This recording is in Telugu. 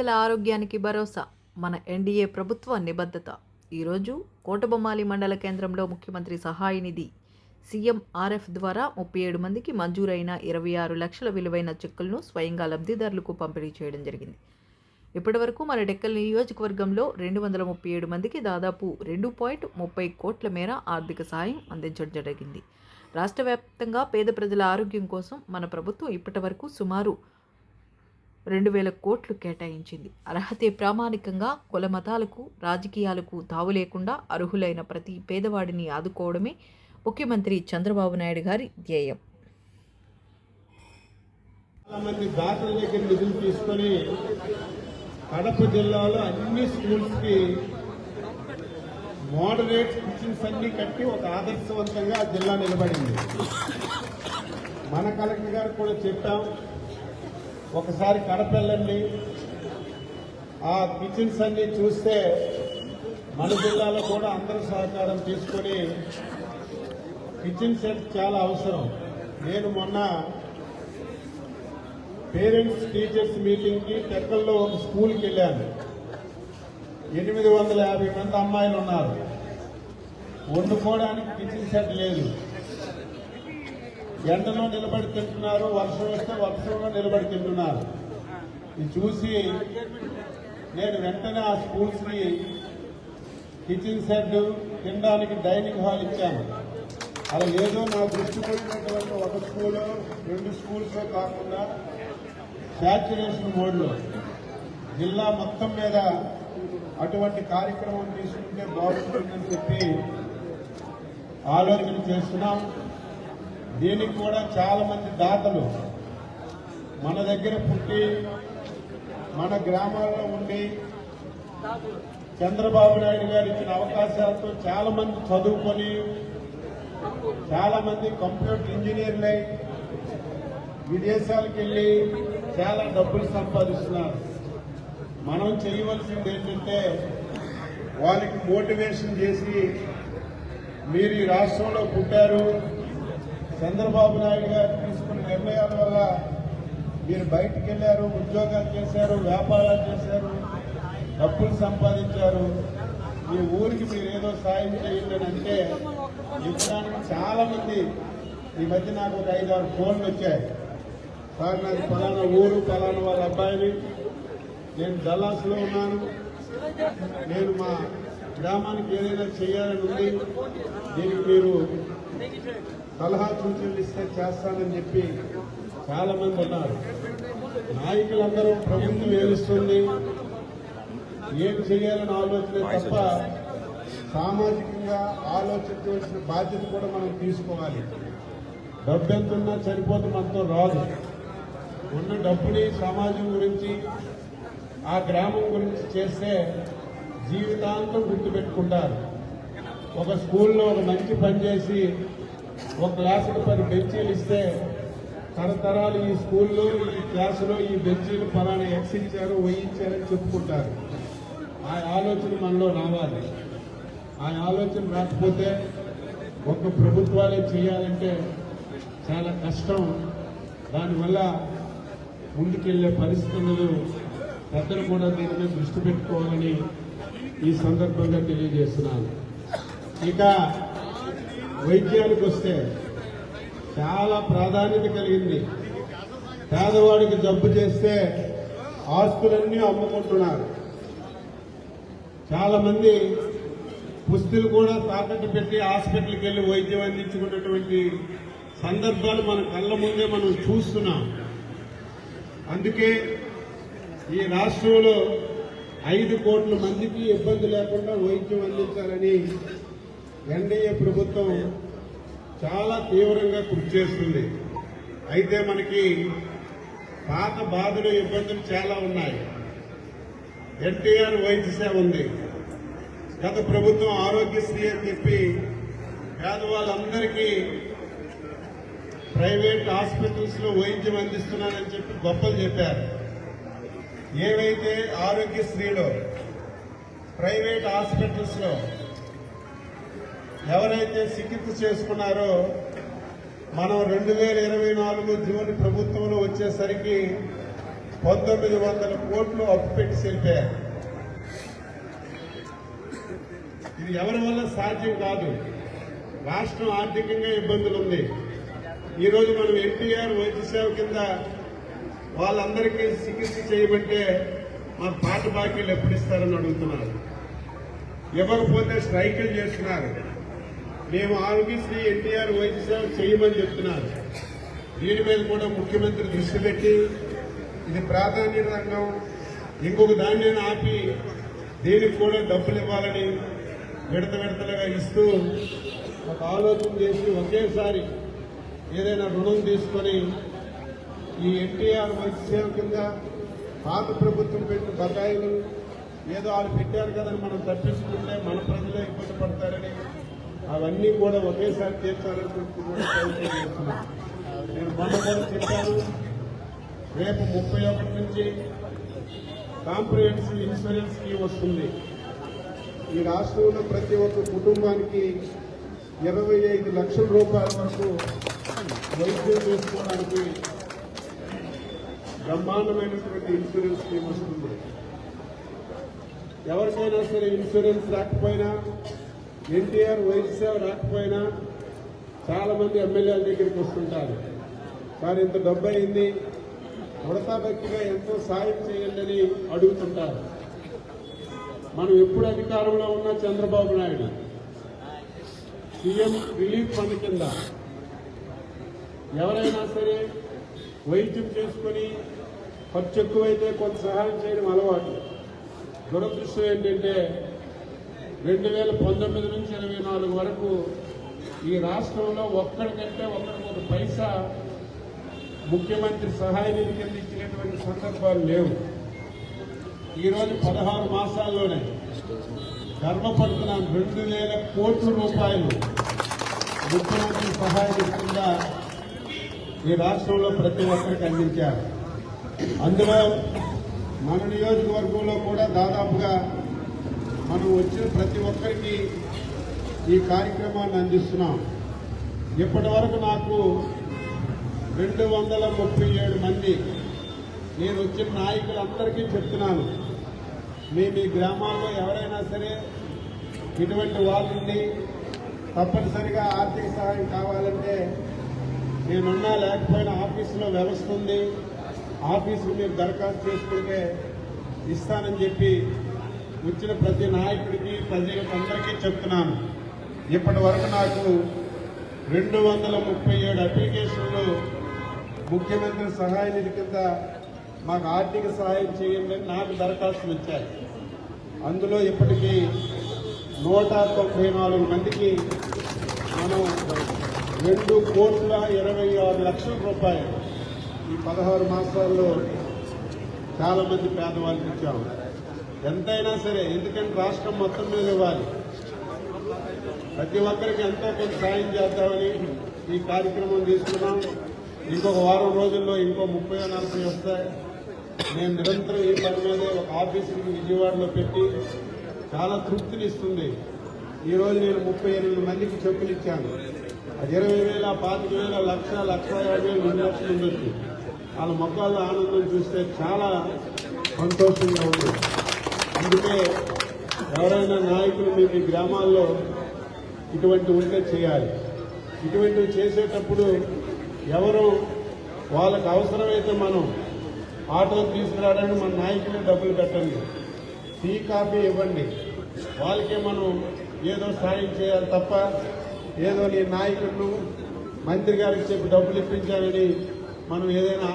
పేదల ఆరోగ్యానికి భరోసా మన ఎన్డీఏ ప్రభుత్వ నిబద్ధత. ఈరోజు కోటబొమ్మాలి మండల కేంద్రంలో ముఖ్యమంత్రి సహాయ నిధి. సీఎంఆర్ఎఫ్ ద్వారా ముప్పై ఏడు మందికి మంజూరైన ఇరవై ఆరు లక్షల విలువైన చెక్కులను స్వయంగా లబ్ధిదారులకు పంపిణీ చేయడం జరిగింది. ఇప్పటివరకు మన డెక్కల్ నియోజకవర్గంలో రెండు వందల ముప్పై ఏడు మందికి దాదాపు రెండు పాయింట్ ముప్పై కోట్ల మేర ఆర్థిక సాయం అందించడం జరిగింది. రాష్ట్ర వ్యాప్తంగా పేద ప్రజల ఆరోగ్యం కోసం మన ప్రభుత్వం ఇప్పటివరకు సుమారు రెండు వేల కోట్లు కేటాయించింది. అర్హతే ప్రామాణికంగా కుల మతాలకు రాజకీయాలకు తావు లేకుండా అర్హులైన ప్రతి పేదవాడిని ఆదుకోవడమే ముఖ్యమంత్రి చంద్రబాబు నాయుడు గారి ధ్యేయం. మంది దాతల దగ్గర నిధులు తీసుకొని కడప జిల్లాలో అన్ని స్కూల్స్కి మోడరేట్ కిచెన్స్ అన్ని కట్టి ఒక ఆదర్శవంతంగా జిల్లా నిలబడింది. మన కలెక్టర్ గారు కూడా చెప్పాం ఒకసారి కడప వెళ్ళండి ఆ కిచెన్స్ అన్ని చూస్తే మన జిల్లాలో కూడా అందరూ సహకారం తీసుకొని కిచెన్ సెట్ చాలా అవసరం. నేను మొన్న పేరెంట్స్ టీచర్స్ మీటింగ్కి టెక్కల్లో ఒక స్కూల్కి వెళ్ళాను. ఎనిమిది వందల యాభై మంది అమ్మాయిలు ఉన్నారు. వండుకోవడానికి కిచెన్ సెట్ లేదు. ఎండలో నిలబడి తింటున్నారు వర్షం వస్తే వర్షంలో నిలబడి తింటున్నారు ఇది చూసి నేను వెంటనే ఆ స్కూల్స్ కిచెన్ సెట్ తినడానికి డైనింగ్ హాల్ ఇచ్చాను. అలా ఏదో నా దృష్టి పడినటువంటి ఒక స్కూల్ రెండు స్కూల్స్ కాకుండా శాచ్యురేషన్ మోడ్లో జిల్లా మొత్తం మీద అటువంటి కార్యక్రమం తీసుకుంటే బాగుంటుందని చెప్పి ఆలోచన చేస్తున్నాం. దీనికి కూడా చాలా మంది దాతలు మన దగ్గర పుట్టి మన గ్రామాల్లో ఉండి చంద్రబాబు నాయుడు గారు ఇచ్చిన అవకాశాలతో చాలా మంది చదువుకొని చాలా మంది కంప్యూటర్ ఇంజనీర్లై విదేశాలకు వెళ్ళి చాలా డబ్బులు సంపాదిస్తున్నారు. మనం చేయవలసింది ఏంటంటే వాళ్ళకి మోటివేషన్ చేసి మీరు ఈ రాష్ట్రంలో పుట్టారు చంద్రబాబు నాయుడు గారు తీసుకున్న నిర్ణయాల వల్ల మీరు బయటకు వెళ్ళారు ఉద్యోగాలు చేశారు వ్యాపారాలు చేశారు డబ్బులు సంపాదించారు. మీ ఊరికి మీరు ఏదో సాయం చేయండి అని అంటే ఇవ్వడానికి చాలా మంది ఈ మధ్య నాకు ఒక ఐదారు ఫోన్లు వచ్చాయి. సార్ నాకు పలానా ఊరు పలానా వాళ్ళ అబ్బాయిని నేను డల్లాస్లో ఉన్నాను. నేను మా గ్రామానికి ఏదైనా చేయాలని ఉంది. దీనికి మీరు సలహా సూచనలు ఇస్తే చేస్తానని చెప్పి చాలా మంది ఉన్నారు. నాయకులందరూ ప్రభుత్వం ఏలుస్తుంది ఏం చేయాలని ఆలోచన తప్ప సామాజికంగా ఆలోచించవలసిన బాధ్యత కూడా మనం తీసుకోవాలి. డబ్బు ఎంత ఉన్నా సరిపోతే మనతో రాదు. ఉన్న డబ్బుని సమాజం గురించి ఆ గ్రామం గురించి చేస్తే జీవితాంతం గుర్తుపెట్టుకుంటారు. ఒక స్కూల్లో ఒక మంచి పని చేసి ఒక క్లాసుకు పది బెంచీలు ఇస్తే తరతరాలు ఈ స్కూల్లో ఈ క్లాసులో ఈ బెంచీలు ఫలానా ఎక్స్ ఇచ్చారు వై చెప్పుకుంటారు. ఆ ఆలోచన మనలో రావాలి. ఆ ఆలోచన రాకపోతే ఒక ప్రభుత్వాలే చేయాలంటే చాలా కష్టం. దానివల్ల ముందుకెళ్ళే పరిస్థితులు పెద్దలు కూడా దీని మీద దృష్టి పెట్టుకోవాలని ఈ సందర్భంగా తెలియజేస్తున్నాను. ఇక వైద్యానికి వస్తే చాలా ప్రాధాన్యత కలిగింది. పేదవాడికి జబ్బు చేస్తే ఆస్తులన్నీ అమ్ముకుంటున్నారు. చాలా మంది పుస్తులు కూడా తాకట్టు పెట్టి హాస్పిటల్కి వెళ్ళి వైద్యం అందించుకున్నటువంటి సందర్భాలు మన కళ్ళ ముందే మనం చూస్తున్నాం. అందుకే ఈ రాష్ట్రంలో ఐదు కోట్ల మందికి ఇబ్బంది లేకుండా వైద్యం అందించాలని ఎన్డీఏ ప్రభుత్వం చాలా తీవ్రంగా కృషి చేస్తుంది. అయితే మనకి పాత బాధలు ఇబ్బందులు చాలా ఉన్నాయి. ఎన్టీఆర్ వైద్య సేవ ఉంది. గత ప్రభుత్వం ఆరోగ్యశ్రీ అని చెప్పి పేదవాళ్ళందరికీ ప్రైవేట్ హాస్పిటల్స్లో వైద్యం అందిస్తున్నానని చెప్పి గొప్పలు చెప్పారు. ఏవైతే ఆరోగ్యశ్రీలో ప్రైవేట్ హాస్పిటల్స్లో ఎవరైతే చికిత్స చేసుకున్నారో మనం రెండు వేల ఇరవై నాలుగు జూన్ ప్రభుత్వంలో వచ్చేసరికి పంతొమ్మిది వందల కోట్లు అప్పు పెట్టి వెళ్ళిపోయారు ఇది ఎవరి వల్ల సాధ్యం కాదు. రాష్ట్రం ఆర్థికంగా ఇబ్బందులు ఉంది ఈరోజు మనం ఎన్టీఆర్ వైద్య సేవ కింద వాళ్ళందరికీ చికిత్స చేయమంటే మా పాట బాకీలు ఎప్పుడు ఇస్తారని అడుగుతున్నారు. ఎవరిపోతే స్ట్రైకులు చేస్తున్నారు. మేము ఆరోగ్యశ్రీ ఎన్టీఆర్ వైద్య సేవ చేయమని చెప్తున్నారు. దీని మీద కూడా ముఖ్యమంత్రి దృష్టి పెట్టి ఇది ప్రాధాన్యత రంగం. ఇంకొక దాన్ని ఆపి దీనికి కూడా డబ్బులు ఇవ్వాలని విడత విడతలుగా ఇస్తూ ఒక ఆలోచన చేసి ఒకేసారి ఏదైనా రుణం తీసుకొని ఈ ఎన్టీఆర్ వైద్య సేవ కింద పాత ప్రభుత్వం పెట్టిన బకాయిలు ఏదో వాళ్ళు పెట్టారు కదని మనం తప్పించుకుంటే మన ప్రజలే ఇబ్బంది పడతారని అవన్నీ కూడా ఒకేసారి తీర్చాలని కూడా ప్రయత్నం నేను మొన్న కూడా చెప్పాను రేపు ముప్పై ఒకటి నుంచి కాంప్రిహెన్సివ్ ఇన్సూరెన్స్ స్కీమ్ వస్తుంది. ఈ రాష్ట్రంలో ప్రతి ఒక్క కుటుంబానికి ఇరవై ఐదు లక్షల రూపాయల వరకు వైద్యం చేసుకోవడానికి బ్రహ్మాండమైనటువంటి ఇన్సూరెన్స్ స్కీమ్ వస్తుంది. ఎవరికైనా సరే ఇన్సూరెన్స్ రాకపోయినా ఎన్టీఆర్ వైద్యసేవ రాకపోయినా చాలామంది ఎమ్మెల్యేల దగ్గరికి వస్తుంటారు. సార్ ఇంత డబ్బు అయింది భక్తిగా ఎంతో సాయం చేయండి అని అడుగుతుంటారు. మనం ఎప్పుడు అధికారంలో ఉన్న Chandrababu Naidu CM relief fund కింద ఎవరైనా సరే వైద్యం చేసుకొని ఖర్చు ఎక్కువైతే కొంత సహాయం చేయడం అలవాటు. దురదృష్టం ఏంటంటే రెండు వేల పంతొమ్మిది నుంచి ఇరవై నాలుగు వరకు ఈ రాష్ట్రంలో ఒక్కడికంటే ఒక్కడికి పైసా ముఖ్యమంత్రి సహాయ నిధి కింద ఇచ్చినటువంటి సందర్భాలు లేవు. ఈరోజు పదహారు మాసాల్లోనే గర్వపడుతున్నాను రెండు వేల కోట్ల రూపాయలు ముఖ్యమంత్రి సహాయ కింద ఈ రాష్ట్రంలో ప్రతి ఒక్కరికి అందించారు. అందులో మన నియోజకవర్గంలో కూడా దాదాపుగా మనం వచ్చిన ప్రతి ఒక్కరికి ఈ కార్యక్రమాన్ని అందిస్తున్నాం. ఇప్పటి వరకు నాకు రెండు వందల ముప్పై ఏడు మంది నేను వచ్చిన నాయకులందరికీ చెప్తున్నాను. మీ మీ గ్రామాల్లో ఎవరైనా సరే ఇటువంటి వాళ్ళుండి తప్పనిసరిగా ఆర్థిక సహాయం కావాలంటే నేనున్నా లేకపోయినా ఆఫీసులో వ్యవస్థ ఉంది. ఆఫీసుకు మీరు దరఖాస్తు చేసుకుంటే ఇస్తానని చెప్పి వచ్చిన ప్రతి నాయకుడికి ప్రజలకు అందరికీ చెప్తున్నాను. ఇప్పటి వరకు నాకు రెండు వందల ముప్పై ఏడు అప్లికేషన్లు ముఖ్యమంత్రి సహాయ నిధి కింద మాకు ఆర్థిక సహాయం చేయండి అని నాకు దరఖాస్తులు వచ్చాయి అందులో ఇప్పటికీ నూట తొంభై నాలుగు మందికి మనం రెండు కోట్ల ఇరవై ఆరు లక్షల రూపాయలు ఈ పదహారు మాసాల్లో చాలామంది పేదవాళ్ళకి ఇచ్చాము. ఎంతైనా సరే ఎందుకంటే రాష్ట్రం మొత్తం మీద ఇవ్వాలి. ప్రతి ఒక్కరికి ఎంతో కొంత సాయం చేద్దామని ఈ కార్యక్రమం తీసుకున్నాం. ఇంకొక వారం రోజుల్లో ఇంకో ముప్పై నలభై వస్తాయి. నేను నిరంతరం ఈ పని మీద ఒక ఆఫీసుని విజయవాడలో పెట్టి చాలా తృప్తినిస్తుంది. ఈ రోజు నేను ముప్పై ఎనిమిది మందికి చెప్పులు ఇచ్చాను అది ఇరవై వేల పాతిక వేల లక్ష లక్ష యాభై వేలు రెండు లక్షలు ఉండొచ్చు. వాళ్ళ మొక్కల్లో ఆనందం చూస్తే చాలా సంతోషంగా ఉంది. అందుకే ఎవరైనా నాయకులు మీ మీ గ్రామాల్లో ఇటువంటి ఉంటే చేయాలి. ఇటువంటివి చేసేటప్పుడు ఎవరు వాళ్ళకు అవసరమైతే మనం ఆటో తీసుకురావడానికి మన నాయకులే డబ్బులు కట్టండి. టీ కాఫీ ఇవ్వండి. వాళ్ళకే మనం ఏదో సాయం చేయాలి తప్ప ఏదో నీ నాయకులను మంత్రి గారికి చెప్పి డబ్బులు ఇప్పించాలని మనం ఏదైనా